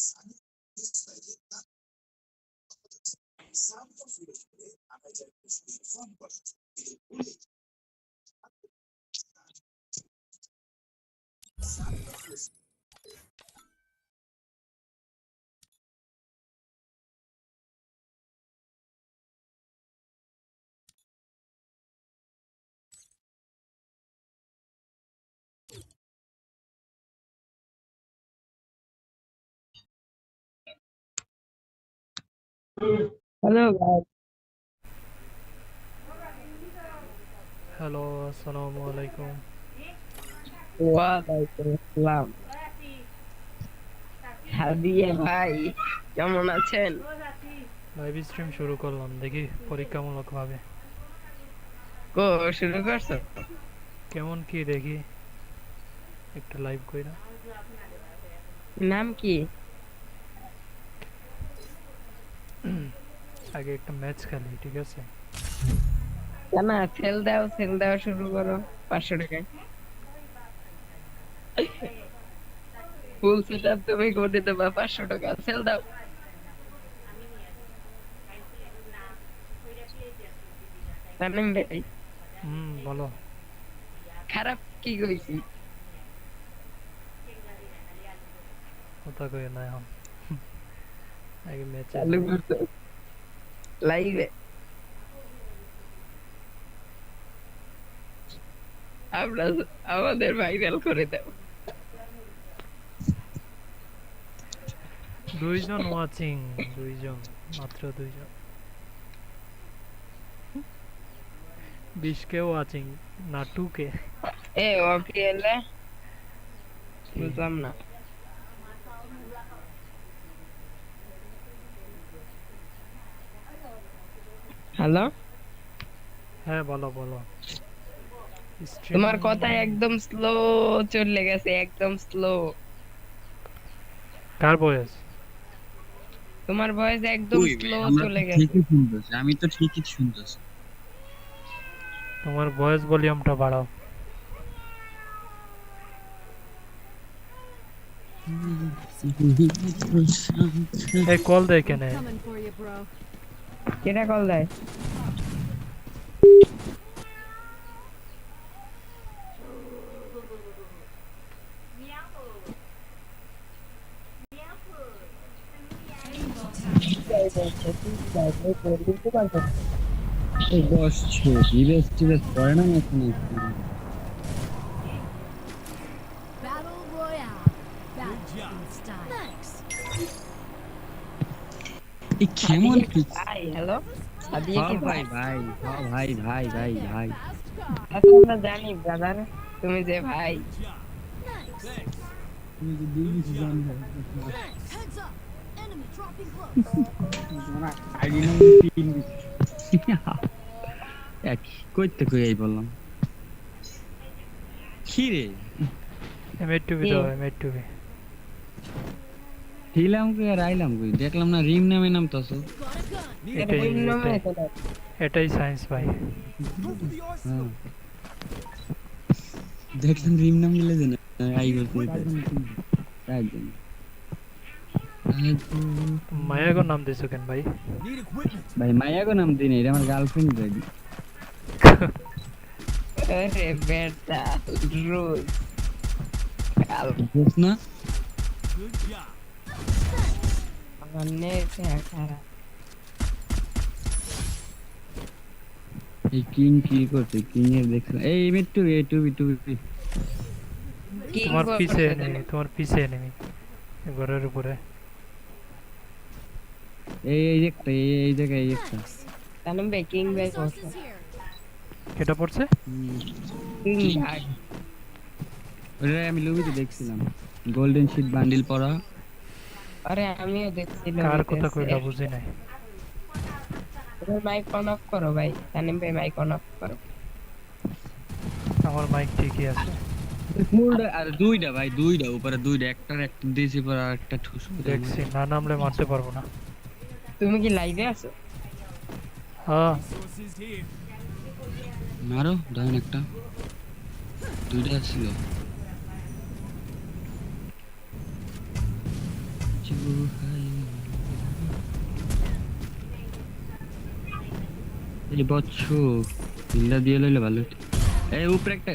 years. Some of you, I might have a question from the hello hello আসসালামু আলাইকুম ওয়ালাইকুম আসসালাম হাদিয়া ভাই কেমন আছেন? লাইভ স্ট্রিম শুরু করলাম দেখি পরীক্ষামূলক ভাবে। কো শুরু করছ? কেমন কি দেখি? একটা লাইভ কইরা। নাম কি? আগে একটা ম্যাচ খেলি ঠিক আছে? না না সেল দাও সেল দাও শুরু করো পাঁচশো টাকায় ফুল সেট আপ তুমি করে দেবা পাঁচশো টাকা সেল দাও। তামিম ভাই হুম বলো। খারাপ কি কইছি? কথা কই না এখন। আগে ম্যাচ চালু করতে লাইভে আমরা আমাদের ভাইরাল করে দাও দুইজন ওয়াচিং দুইজন মাত্র দুইজন বিশ কে ওয়াচিং না টু কে এ ওকে এলে বুঝলাম না হ্যালো হ্যাঁ বলো বলো। তোমার কথা একদম স্লো চলে গেছে একদম স্লো কার বয়স তোমার ভয়েস একদম স্লো ভাই, চলে গেছে। ঠিকই শুনতেছি আমি তো ঠিকই শুনতেছি। তোমার ভয়েস ভলিউমটা বাড়াও। এই কল দেয় কেন কেটা কল দেয়? এই বসছে বিবেশ টিবেশ করে না এখন এই কেমন ভাই হ্যালো সাদিয়া কি হ্যাঁ ভাই ভাই ভাই ভাই ভাই ভাই আমরা জানি ব্রাদার তুমি যে ভাই তুমি যে দুই কিছু এক কইতে কই বললাম কি রে টুবি কি? দাও এমএড টুবি হিলাম কই আর আইলাম কই দেখলাম না রিম নামে নাম তো এটাই এটাই সায়েন্স ভাই। হ্যাঁ। দেখলাম রিম নাম গেলে যে না আই বলতে তাই জন্য মায়াগো নাম দিছো কেন ভাই? ভাই মায়াগো নাম দিন এটা আমার গার্লফ্রেন্ড রেডি আরে বেটা রোজ। বুঝ না? আমার নেট খারাপ এই কিং কি করছে? কিং এর দেখলাম এই মিট্টু এই টুবি টুবি কি তোমার পিছে তুমি? তোমার পিছে এনেমি ঘরের উপরে। এই এই একটা এই এই জায়গায় এই একটা। তানম ভাই কিং করছে কেটা পড়ছে? ওটা আমি লবিতে দেখছিলাম। গোল্ডেন শিট বান্ডিল পরা। আরে আমিও দেখছিলাম কার কথা কইলা বুঝি নাই। মাইক অন অফ করো ভাই। তানিম ভাই মাইক অন অফ করো। আমার মাইক ঠিকই আছে। মুলটা আর দুইটা ভাই দুইটা উপরে দুইটা একটা একটা দিয়েছি পর আর একটা ঠুস দেখছি না নামলে মারতে পারব না। তুমি কি লাইভে আছো? হ্যাঁ। মারো ডাউন একটা। দুইটা ছিল। এই বচ্চ হিলটা দিয়ে লইলে ভালো এই উপরে একটা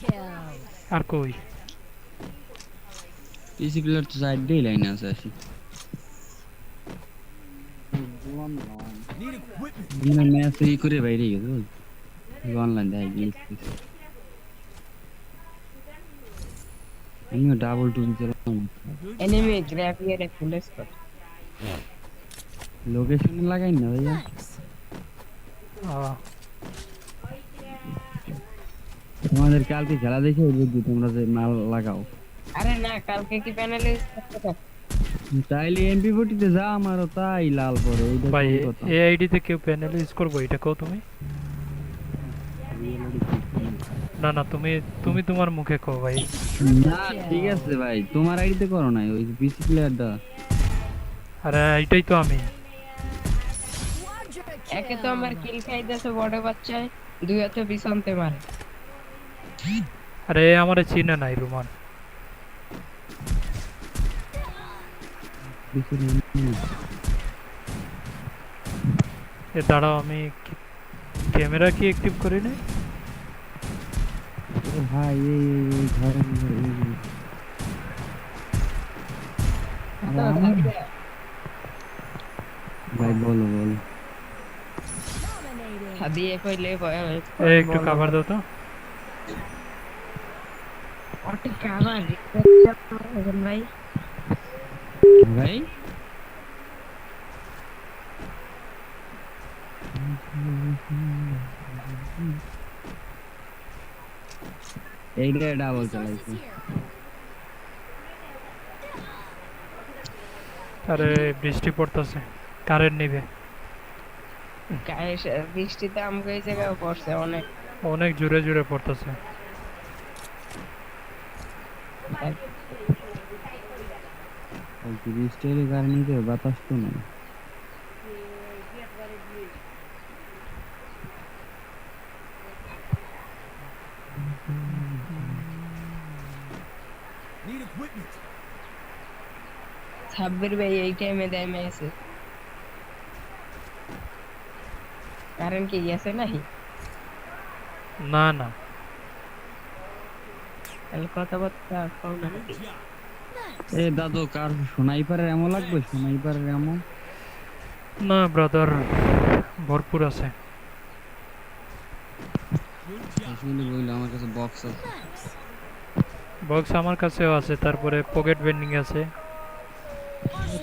kill. আর কই? পিসি প্লেয়ার তো সাইড দিয়ে লাইনে আছে আসি। মানে ম্যাচ ই করে বাইরে গেছে অনলাইন দেখাই গিয়েছি আমিও ডাবল টুল চালাম এনিমি গ্র্যাভিয়ারে ফুল স্পট লোকেশন লাগাই না ভাইয়া। তোমাদের কালকে খেলা দেখে বুঝছি তোমরা যে মাল লাগাও। আরে না কালকে কি প্যানেলে চাইলে এমপি ফোর্টিতে যা আমারও তাই লাল পরে ভাই কোন কথা? এই আইডিতে কেউ প্যানেল ইউজ করব এটা কও তুমি? না না তুমি তুমি তোমার মুখে কও ভাই। না ঠিক আছে ভাই তোমার আইডিতে করো নাই ওই পিসি প্লেয়ারটা আরে এইটাই তো আমি। একে তো আমার কিল খাইতেছে বড় বাচ্চায়। দুই হাতে বিছানতে মারে। আরে আমারে চিনে নাই রুমান। এ দাঁড়াও আমি ক্যামেরা কি অ্যাক্টিভ করি নাই? এই ঘরে আমার- ভাই বলো বলো. দিয়ে কইলে ভয় হয় একটু কাভার দাও তো। ওটা কাভার ভাই ভাই এইটা ডাবল চালাইছে। আরে বৃষ্টি পড়তেছে। কারেন্ট নিবে। বৃষ্টিতে আমাকে এই জায়গায় পড়ছে অনেক। অনেক জোরে জোরে পড়তেছে। বৃষ্টির কারণে বাতাস তো নাই। ছাব্বির ভাই এই টাইমে দেয় মেয়েছে কারেন্ট কি গেছে নাকি না না তাহলে কথাবার্তা কও না এ দাদু কার সোনাইপারের এমন লাগবে সোনাইপারের এমন না ব্রাদার ভরপুর আছে আসলে আমার কাছে বক্স আছে বক্স আমার কাছেও আছে তারপরে পকেট বেন্ডিং আছে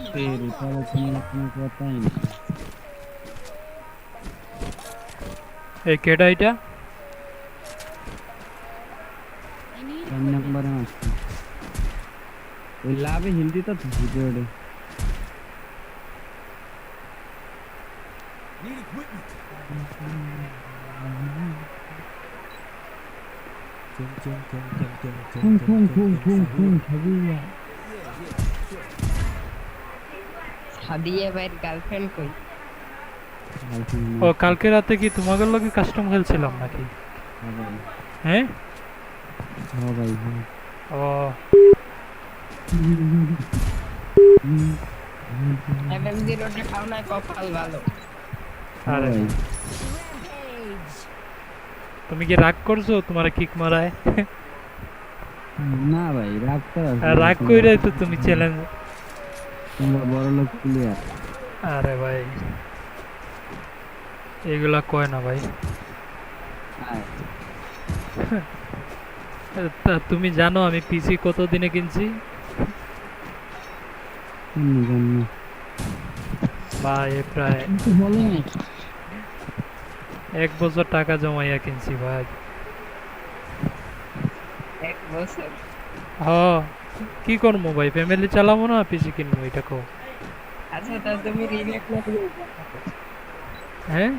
ফের তাহলে কোনো কথাই না এই কেডা এটা I need চার নাম্বারে আছে ওই লাভে হিন্দি তো থাকে ওটা খুন খুন খুন খুন খুন ছাবিয়া সাদিয়া ভাইয়ের গার্লফ্রেন্ড কই ও কালকে রাতে কি তোমাদের লগে কাস্টম খেলছিলাম নাকি? হ্যাঁ? ভাই ও। এমএম জিরোটা খাও না কপাল ভালো আরে। তুমি কি রাগ করছ? তোমার কিক মারায়? না ভাই রাখতে আর রাগ কইরে তো তুমি চ্যালেঞ্জ তোমরা বড় লোক প্লেয়ার আরে ভাই। এগুলা কয় না ভাই? তা তুমি জানো আমি পিসি কত দিনে কিনছি ভাই প্রায় এক বছর টাকা জমাইয়া কিনছি ভাই। এক বছর? হ। কি করব ভাই ফ্যামিলি চালাবো না পিসি কিনবো এটা কো আচ্ছা তা তুমি হ্যাঁ